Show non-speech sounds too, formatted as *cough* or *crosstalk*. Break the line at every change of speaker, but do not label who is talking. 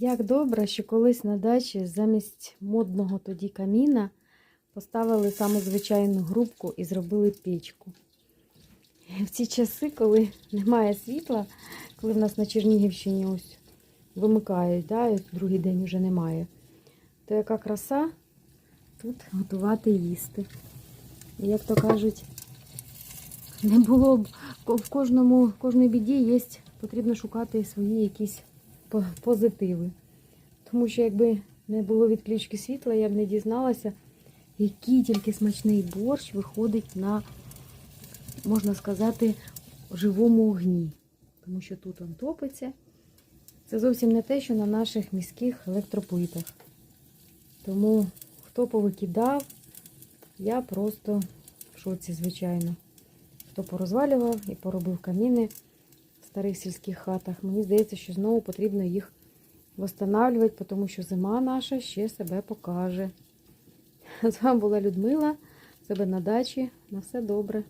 Як добре, що колись на дачі замість модного тоді каміна поставили саму звичайну грубку і зробили печку. В ці часи, коли немає світла, коли в нас на Чернігівщині ось вимикають, да, і другий день вже немає, то яка краса тут готувати їсти. І як то кажуть, не було б в кожному, в кожній біді є, потрібно шукати свої якісь позитиви. Тому що якби не було відключки світла, я б не дізналася, який тільки смачний борщ виходить на, можна сказати, живому огні. Тому що тут он топиться. Це зовсім не те, що на наших міських електроплитах. Тому хто повикидав, я просто в шоці, звичайно. Хто порозвалював і поробив каміни старих сільських хатах. Мені здається, що знову потрібно їх восстанавлювати, тому що зима наша ще себе покаже. *laughs* З вами була Людмила, себе на дачі. На все добре.